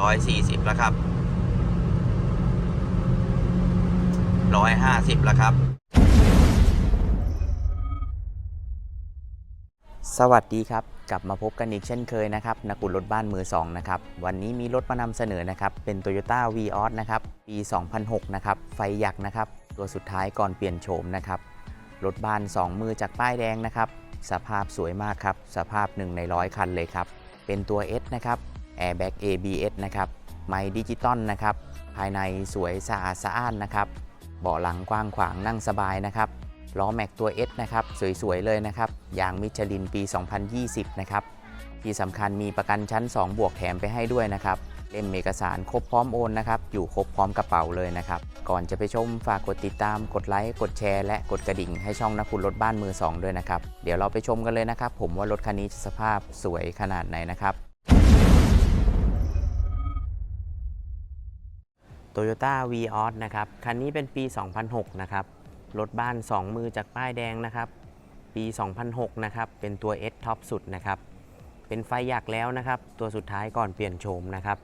ร้อยสี่สิบแล้วครับร้อยห้าสิบแล้วครับ สวัสดีครับ กลับมาพบกันอีกเช่นเคยนะครับนักบุญรถบ้านมือ 2 นะครับ วันนี้มีรถมานำเสนอนะครับ เป็น Toyota v ีออสนะครับ ปี 2006 นะครับ ไฟหยักนะครับ ตัวสุดท้ายก่อนเปลี่ยนโฉมนะครับ รถบ้าน 2 มือจากป้ายแดงนะครับ สภาพสวยมากครับ สภาพ 1 ใน100คันเลยครับ เป็นตัว S นะครับ Airbag ABS นะครับ ไมค์ดิจิตอลนะครับ ภายในสวยสะอาดสะอ้านนะครับ เบาะหลังกว้างขวางนั่งสบายนะครับ ล้อแม็กตัว S นะครับ สวยๆ เลยนะครับ ยางมิชลินปี 2020 นะครับ ที่สำคัญมีประกันชั้น 2 บวกแถมไปให้ด้วยนะครับ เล่มเอกสารครบพร้อมโอนนะครับ อยู่ครบพร้อมกระเป๋าเลยนะครับ ก่อนจะไปชมฝากกดติดตาม กดไลค์ กดแชร์ และกดกระดิ่งให้ช่องนักคุณรถบ้านมือ 2 ด้วยนะครับ เดี๋ยวเราไปชมกันเลยนะครับ ผมว่ารถคันนี้สภาพสวยขนาดไหนนะครับ Toyota v ีออสนะครับ คันนี้เป็นปี 2006 นะครับ รถบ้าน 2 มือจากป้ายแดงนะครับ ปี 2006 นะครับ เป็นตัว S ท็อปสุดนะครับ เป็นไฟหยักแล้วนะครับ ตัวสุดท้ายก่อนเปลี่ยนโฉมนะครับ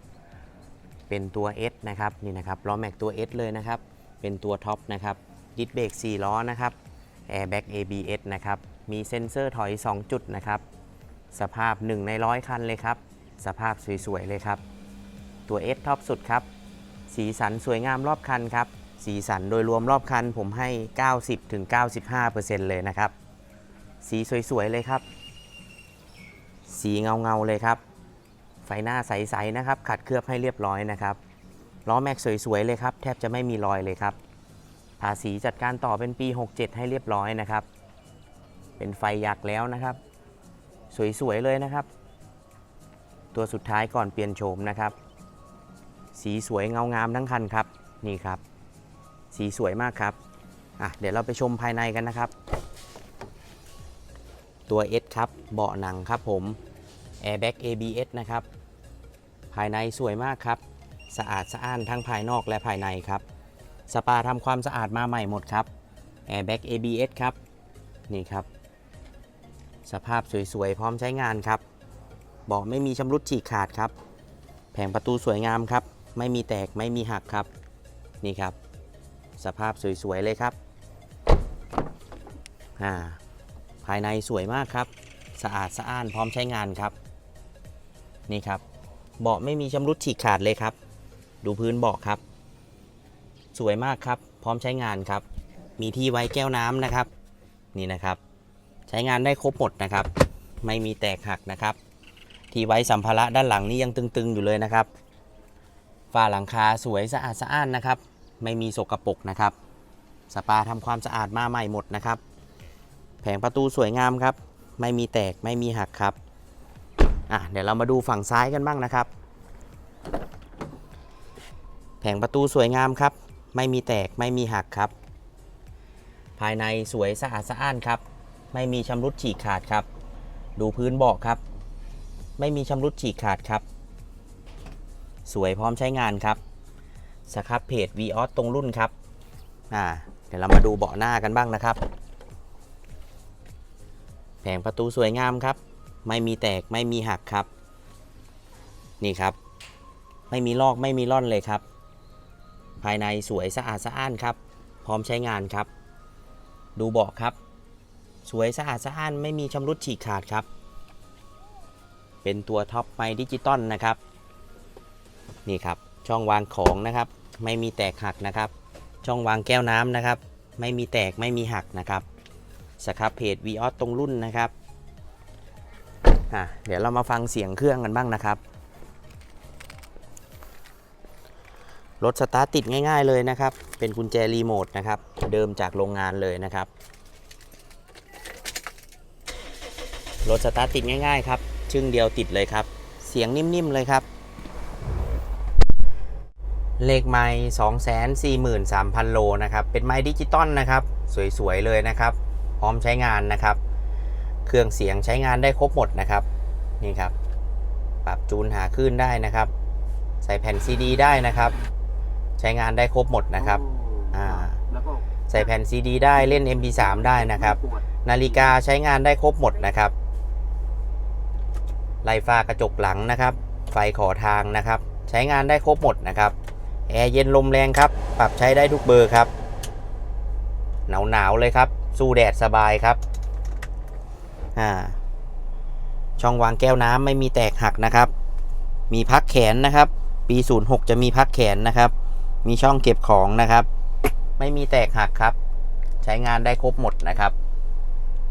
เป็นตัว S นะครับ นี่นะครับ ล้อแม็กตัว S เลยนะครับ เป็นตัวท็อปนะครับ ดิสเบรก4ล้อนะครับ Airbag ABS นะครับ มีเซ็นเซอร์ถอย 2 จุดนะครับ สภาพ 1 ในร้อยคันเลยครับ สภาพสวยๆเลยครับ ตัว S ท็อปสุดครับ สีสันสวยงามรอบคันครับ สีสันโดยรวมรอบคันผมให้ 90-95%เลยนะครับ สีสวยๆเลยครับ สีเงาๆเลยครับ ไฟหน้าใสๆนะครับ ขัดเคลือบให้เรียบร้อยนะครับ ล้อแม็กสวยๆเลยครับ แทบจะไม่มีรอยเลยครับ ภาษีจัดการต่อเป็นปี 67 ให้เรียบร้อยนะครับ เป็นไฟยักษ์แล้วนะครับ สวยๆเลยนะครับ ตัวสุดท้ายก่อนเปลี่ยนโฉมนะครับ สีสวยเงางามทั้งคันครับนี่ครับ สีสวยมากครับอะเดี๋ยวเราไปชมภายในกันนะครับ ตัว S ครับเบาะหนังครับผม Airbag ABS นะครับ ภายในสวยมากครับ สะอาดสะอ้านทั้งภายนอกและภายในครับ สปาทำความสะอาดมาใหม่หมดครับ Airbag ABS ครับ นี่ครับ สภาพสวยๆ พร้อมใช้งานครับ เบาะไม่มีชำรุดฉีกขาดครับ แผงประตูสวยงามครับ ไม่มีแตกไม่มีหักครับ นี่ครับ สภาพสวยๆเลยครับอ่าภายในสวยมากครับ สะอาดสะอ้านพร้อมใช้งานครับ นี่ครับ เบาะไม่มีชำรุดฉีกขาดเลยครับ ดูพื้นเบาะครับ สวยมากครับ พร้อมใช้งานครับ มีที่ไว้แก้วน้ำนะครับ นี่นะครับ ใช้งานได้ครบหมดนะครับ ไม่มีแตกหักนะครับ ที่ไว้สัมภาระด้านหลังนี่ยังตึงๆอยู่เลยนะครับ ฝ้าหลังคาสวยสะอาดสะอ้านนะครับ ไม่มีสกรปรกนะครับ สปาทำความสะอาดมาใหม่หมดนะครับ แผงประตูสวยงามครับ ไม่มีแตกไม่มีหักครับอะเดี๋ยวเรามาดูฝั่งซ้ายกันบ้างนะครับ แผงประตูสวยงามครับ ไม่มีแตกไม่มีหักครับ ภายในสวยสะอาดสะอ้านครับ ไม่มีชำรุดฉีกขาดครับ ดูพื้นเบาะครับ ไม่มีชำรุดฉีกขาดครับ สวยพร้อมใช้งานครับสครับเพจ v ีออตรงรุ่นครับอ่าเดี๋ยวเรามาดูเบาะหน้ากันบ้างนะครับ แผงประตูสวยงามครับ ไม่มีแตกไม่มีหักครับ นี่ครับ ไม่มีลอกไม่มีร่อนเลยครับ ภายในสวยสะอาดสะอ้านครับ พร้อมใช้งานครับ ดูเบาะครับ สวยสะอาดสะอ้านไม่มีชำรุดฉีกขาดครับ เป็นตัวท็อปไมดิจิตอลนะครับ นี่ครับช่องวางของนะครับ ไม่มีแตกหักนะครับ ช่องวางแก้วน้ำนะครับ ไม่มีแตกไม่มีหักนะครับสครับเพจ v ีออตรงรุ่นนะครับอะเดี๋ยวเรามาฟังเสียงเครื่องกันบ้างนะครับรถสตาร์ทติดง่าย ๆเลยนะครับ เป็นกุญแจรีโมทนะครับ เดิมจากโรงงานเลยนะครับ รถสตาร์ทติดง่ายๆครับ ชึ่งเดียวติดเลยครับ เสียงนิ่มๆเลยครับ เลขไม้243,000โลนะครับ เป็นไม้ดิจิตอลนะครับ สวยๆเลยนะครับ พร้อมใช้งานนะครับ เครื่องเสียงใช้งานได้ครบหมดนะครับ นี่ครับ ปรับจูนหาคลื่นได้นะครับ ใส่แผ่นซีดีได้นะครับ ใช้งานได้ครบหมดนะครับ อ่าแล้วก็ใส่แผ่นซีดีได้เล่น MP3 ได้นะครับปวดนาฬิกาใช้งานได้ครบหมดนะครับ ไล่ฟ้ากระจกหลังนะครับ ไฟขอทางนะครับ ใช้งานได้ครบหมดนะครับ แอร์เย็นลมแรงครับ ปรับใช้ได้ทุกเบอร์ครับ หนาวหนาวเลยครับ สู้แดดสบายครับอ่าช่องวางแก้วน้ำไม่มีแตกหักนะครับ มีพักแขนนะครับ ปี 06 จะมีพักแขนนะครับ มีช่องเก็บของนะครับ ไม่มีแตกหักครับ ใช้งานได้ครบหมดนะครับ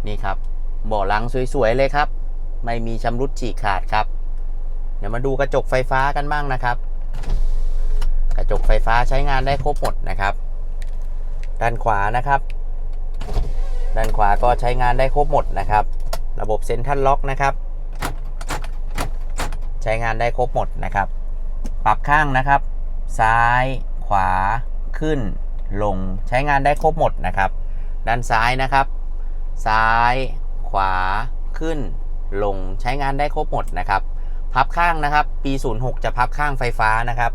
นี่ครับเบาะหลังสวยๆเลยครับ ไม่มีชำรุดฉีกขาดครับ เดี๋ยวมาดูกระจกไฟฟ้ากันบ้างนะครับ กระจกไฟฟ้าใช้งานได้ครบหมดนะครับ ด้านขวานะครับ ด้านขวาก็ใช้งานได้ครบหมดนะครับ ระบบเซ็นทรัลล็อกนะครับ ใช้งานได้ครบหมดนะครับ ปรับข้างนะครับ ซ้าย ขวา ขึ้น ลง ใช้งานได้ครบหมดนะครับ ด้านซ้ายนะครับ ซ้าย ขวา ขึ้น ลง ใช้งานได้ครบหมดนะครับ พับข้างนะครับ ปี 06 จะพับข้างไฟฟ้านะครับ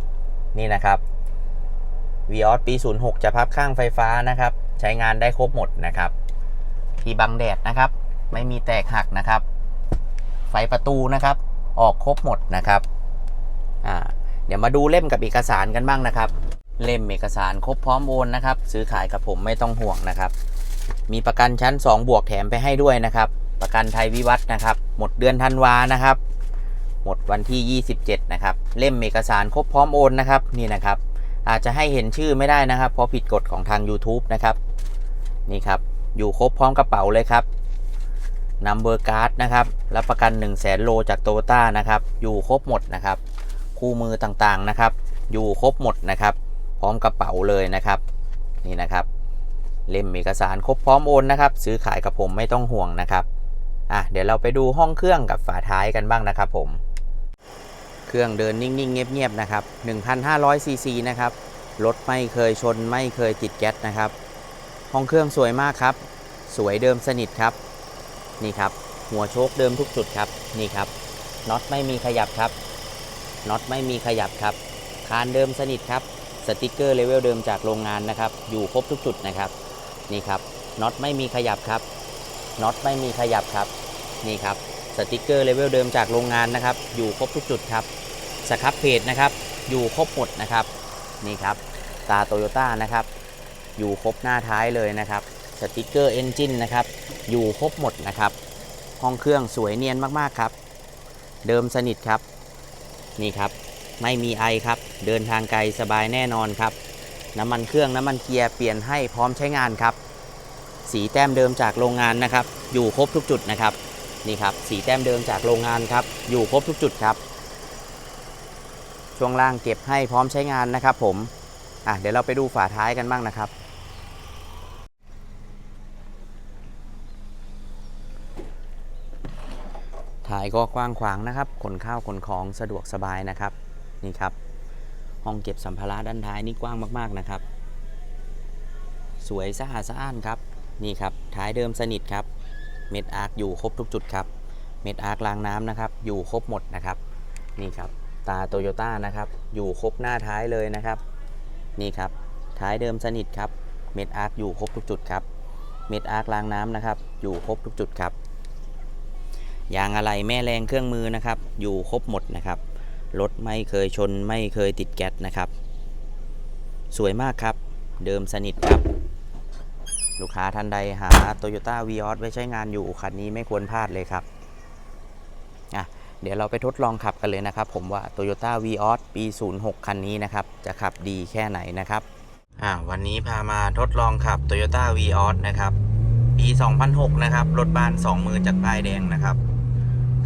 นี่นะครับ v ีออปี 06 จะพับข้างไฟฟ้านะครับ ใช้งานได้ครบหมดนะครับที่บังแดดนะครับ ไม่มีแตกหักนะครับ ไฟประตูนะครับ ออกครบหมดนะครับอ่าเดี๋ยวมาดูเล่มกับเอกสารกันบ้างนะครับ เล่มเอกสารครบพร้อมโอนนะครับ ซื้อขายกับผมไม่ต้องห่วงนะครับ มีประกันชั้น 2 บวกแถมไปให้ด้วยนะครับ ประกันไทยวิวัฒน์นะครับ หมดเดือนธันวานะครับ หมดวันที่ 27 นะครับ เล่มเอกสารครบพร้อมโอนนะครับนี่นะครับ อาจจะให้เห็นชื่อไม่ได้นะครับ เพราะผิดกฎของทาง YouTube นะครับ นี่ครับ อยู่ครบพร้อมกระเป๋าเลยครับนัมเบอร์การ์ดนะครับ รับประกัน 1 0 0 0 0แสนโลจากโตโยต้านะครับ อยู่ครบหมดนะครับ คู่มือต่างๆนะครับ อยู่ครบหมดนะครับ พร้อมกระเป๋าเลยนะครับ นี่นะครับ เล่มเอกสารครบพร้อมโอนนะครับ ซื้อขายกับผมไม่ต้องห่วงนะครับ อะ เดี๋ยวเราไปดูห้องเครื่องกับฝาท้ายกันบ้างนะครับผม เครื่องเดินนิ่งๆ เงียบๆ นะครับ 1,500 ซีซีนะครับ รถไม่เคยชนไม่เคยติดแก๊สนะครับ ห้องเครื่องสวยมากครับ สวยเดิมสนิทครับ นี่ครับ หัวโชคเดิมทุกจุดครับ นี่ครับ น็อตไม่มีขยับครับ น็อตไม่มีขยับครับ คานเดิมสนิทครับ สติกเกอร์เลเวลเดิมจากโรงงานนะครับ อยู่ครบทุกจุดนะครับ นี่ครับ น็อตไม่มีขยับครับ น็อตไม่มีขยับครับ นี่ครับ สติกเกอร์เลเวลเดิมจากโรงงานนะครับ อยู่ครบทุกจุดครับ สครับเพจนะครับ อยู่ครบหมดนะครับ นี่ครับ ตาโตโยต้านะครับ อยู่ครบหน้าท้ายเลยนะครับ สติกเกอร์เอนจินนะครับ อยู่ครบหมดนะครับ ห้องเครื่องสวยเนียนมากๆครับ เดิมสนิทครับ นี่ครับ ไม่มีไอครับ เดินทางไกลสบายแน่นอนครับ น้ำมันเครื่องน้ำมันเกียร์เปลี่ยนให้พร้อมใช้งานครับ สีแต้มเดิมจากโรงงานนะครับ อยู่ครบทุกจุดนะครับ นี่ครับ สีแต้มเดิมจากโรงงานครับ อยู่ครบทุกจุดครับ ช่วงล่างเก็บให้พร้อมใช้งานนะครับผมอะเดี๋ยวเราไปดูฝาท้ายกันบ้างนะครับถ่ายก็กว้างขวางนะครับ ขนข้าวขนของสะดวกสบายนะครับนี่ครับ ห้องเก็บสัมภาระด้านท้ายนี่กว้างมากๆนะครับ สวยสะอาดสะอ้านครับนี่ครับท้ายเดิมสนิทครับ เม็ดอาร์คอยู่ครบทุกจุดครับ เม็ดอาร์คล้างน้ำนะครับ อยู่ครบหมดนะครับ นี่ครับ ตาโตโยต้านะครับ อยู่ครบหน้าท้ายเลยนะครับ นี่ครับ ท้ายเดิมสนิทครับ เม็ดอาร์คอยู่ครบทุกจุดครับ เม็ดอาร์คล้างน้ำนะครับ อยู่ครบทุกจุดครับ ยางอะไหล่แม่แรงเครื่องมือนะครับ อยู่ครบหมดนะครับ รถไม่เคยชนไม่เคยติดแก๊สนะครับ สวยมากครับ เดิมสนิทครับ ลูกค้าท่านใดหา Toyota v ีออไว้ใช้งานอยู่คันนี้ไม่ควรพลาดเลยครับ เดี๋ยวเราไปทดลองขับกันเลยนะครับ ผมว่า Toyota v ีออปี 06 คันนี้นะครับ จะขับดีแค่ไหนนะครับอ่าวันนี้พามาทดลองขับ Toyota v ีออนะครับ ปี 2006 นะครับ รถบ้าน 2 มือจากป้ายแดงนะครับ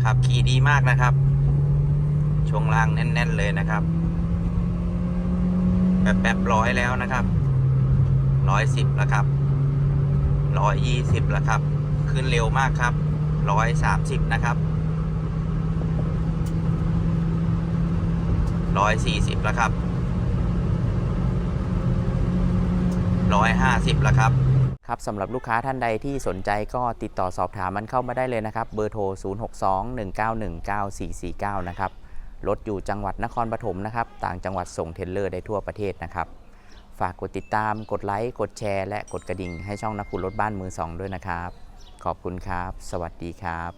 ขับขี่ดีมากนะครับ ช่วงล่างแน่น ๆ เลยนะครับ แบบแบบร้อยแล้วนะครับร้อยสิบแล้วครับร้อยยี่สิบแล้วครับ ขึ้นเร็วมากครับร้อยสามสิบนะครับ ร้อยสี่สิบแล้วครับร้อยห้าสิบแล้วครับครับสำหรับลูกค้าท่านใดที่สนใจก็ติดต่อสอบถามมันเข้ามาได้เลยนะครับ เบอร์โทร 0621919449 นะครับรถอยู่จังหวัดนครปฐมนะครับ ต่างจังหวัดส่งเทรลเลอร์ได้ทั่วประเทศนะครับ ฝากกดติดตามกดไลค์ กดแชร์ และกดกระดิ่งให้ช่องนักขุดรถบ้านมือสองด้วยนะครับ ขอบคุณครับ สวัสดีครับ